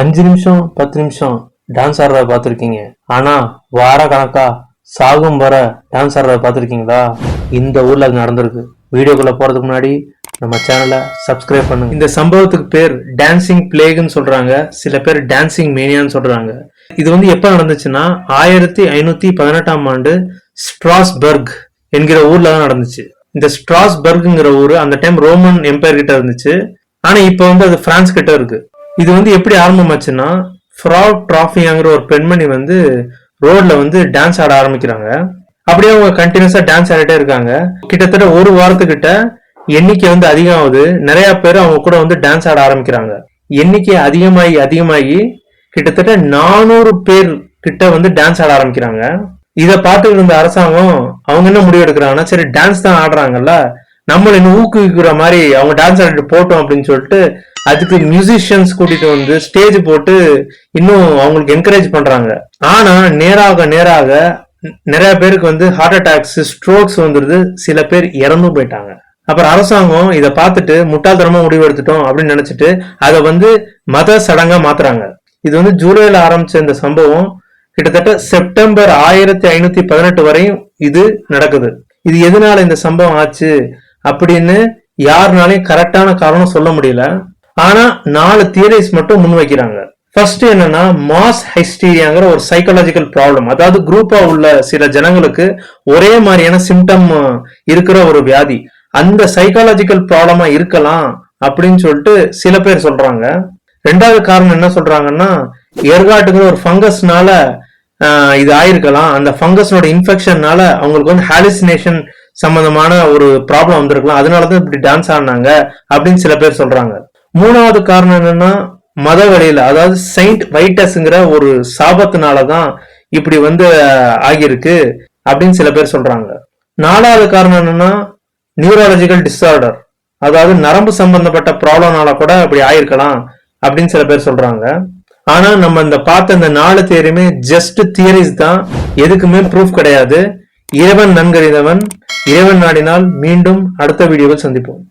அஞ்சு நிமிஷம் பத்து நிமிஷம் டான்ஸ் ஆடுறத பார்த்துருக்கீங்க. ஆனா வார கணக்கா சாகும் வர டான்ஸ் ஆடுறத பார்த்துருக்கீங்களா? இந்த ஊர்ல அது நடந்திருக்கு. வீடியோக்குள்ள போறதுக்கு முன்னாடி நம்ம சேனலை சப்ஸ்கிரைப் பண்ணுங்க. இந்த சம்பவத்துக்கு பேர் டான்சிங் பிளேகுன்னு சொல்றாங்க. சில பேர் டான்சிங் மேனியான்னு சொல்றாங்க. இது வந்து எப்ப நடந்துச்சுன்னா ஆயிரத்தி ஐநூத்தி பதினெட்டாம் ஆண்டு ஸ்ட்ராஸ்பர்க் என்கிற ஊர்ல தான் நடந்துச்சு. இந்த ஸ்ட்ராஸ்பர்க்ங்கிற ஊர் அந்த டைம் ரோமன் எம்பையர் கிட்ட இருந்துச்சு. ஆனா இப்ப வந்து அது பிரான்ஸ் கிட்ட இருக்கு. இது வந்து எப்படி ஆரம்பமாச்சுன்னா ஃப்ரா ட்ராஃபியாங்கிற ஒரு பெண்மணி வந்து ரோட்ல வந்து டான்ஸ் ஆட ஆரம்பிக்கிறாங்க. அப்படியே அவங்க கண்டினியூஸா டான்ஸ் ஆடிட்டே இருக்காங்க. கிட்டத்தட்ட ஒரு வாரத்துக்கிட்ட எண்ணிக்கை வந்து அதிகமாகுது. நிறைய பேர் அவங்க கூட வந்து டான்ஸ் ஆட ஆரம்பிக்கிறாங்க. எண்ணிக்கை அதிகமாகி அதிகமாகி கிட்டத்தட்ட நானூறு பேர் கிட்ட வந்து டான்ஸ் ஆட ஆரம்பிக்கிறாங்க. இதை பார்த்துட்டு இருந்த அரசாங்கம் அவங்க என்ன முடிவு எடுக்கிறாங்கன்னா சரி டான்ஸ் தான் ஆடுறாங்கல்ல நம்மள இன்னும் ஊக்குவிக்கிற மாதிரி அவங்க டான்ஸ் ஆடிட்டு போட்டோம் அப்படின்னு சொல்லிட்டு அதுக்கு மியூசிஷியன்ஸ் கூட்டிட்டு வந்து ஸ்டேஜ் போட்டு இன்னும் அவங்களுக்கு என்கரேஜ் பண்றாங்க. ஆனா நேராக நேராக நிறைய பேருக்கு வந்து ஹார்ட் அட்டாக்ஸ் ஸ்ட்ரோக்ஸ் வந்துருது. சில பேர் இறந்து போயிட்டாங்க. அப்புறம் அரசாங்கம் இதை பார்த்துட்டு முட்டாள்தனமா முடிவு எடுத்துட்டோம் அப்படின்னு நினைச்சிட்டு அதை வந்து மத சடங்கா மாத்துறாங்க. இது வந்து ஜூலைல ஆரம்பிச்ச இந்த சம்பவம் கிட்டத்தட்ட செப்டம்பர் ஆயிரத்தி ஐநூத்தி பதினெட்டு வரையும் இது நடக்குது. இது எதனால இந்த சம்பவம் ஆச்சு அப்படின்னு யாருனாலையும் கரெக்டான காரணம் சொல்ல முடியல. ஆனா நாலு தியரிஸ் மட்டும் முன்வைக்கிறாங்க. ஃபர்ஸ்ட் என்னன்னா மாஸ் ஹைஸ்டீரியாங்கிற ஒரு சைக்காலஜிக்கல் ப்ராப்ளம் அதாவது குரூப்பா உள்ள சில ஜனங்களுக்கு ஒரே மாதிரியான சிம்டம் இருக்கிற ஒரு வியாதி. அந்த சைக்காலஜிக்கல் ப்ராப்ளமா இருக்கலாம் அப்படின்னு சொல்லிட்டு சில பேர் சொல்றாங்க. ரெண்டாவது காரணம் என்ன சொல்றாங்கன்னா ஏர்காட்டுங்கிற ஒரு ஃபங்கஸ்னால இது ஆயிருக்கலாம். அந்த ஃபங்கஸோட இன்ஃபெக்ஷன்னால அவங்களுக்கு வந்து ஹாலிசினேஷன் சம்பந்தமான ஒரு ப்ராப்ளம் வந்திருக்கலாம். அதனாலதான் இப்படி டான்ஸ் ஆடினாங்க அப்படின்னு சில பேர் சொல்றாங்க. மூணாவது காரணம் என்னன்னா மத வழியில அதாவது செயின்ட் வைட்டஸ்ங்கிற ஒரு சாபத்தினாலதான் இப்படி வந்து ஆகியிருக்கு அப்படின்னு சில பேர் சொல்றாங்க. நாலாவது காரணம் என்னன்னா நியூராலஜிக்கல் டிஸார்டர் அதாவது நரம்பு சம்பந்தப்பட்ட ப்ராப்ளம்னால கூட இப்படி ஆயிருக்கலாம் அப்படின்னு சில பேர் சொல்றாங்க. ஆனா நம்ம இந்த பார்த்த இந்த நாலு தியரியுமே ஜஸ்ட் தியரிஸ் தான் எதுக்குமே ப்ரூஃப் கிடையாது. இறைவன் நன்கறிந்தவன் இறைவன் நாடினால் மீண்டும் அடுத்த வீடியோவில் சந்திப்போம்.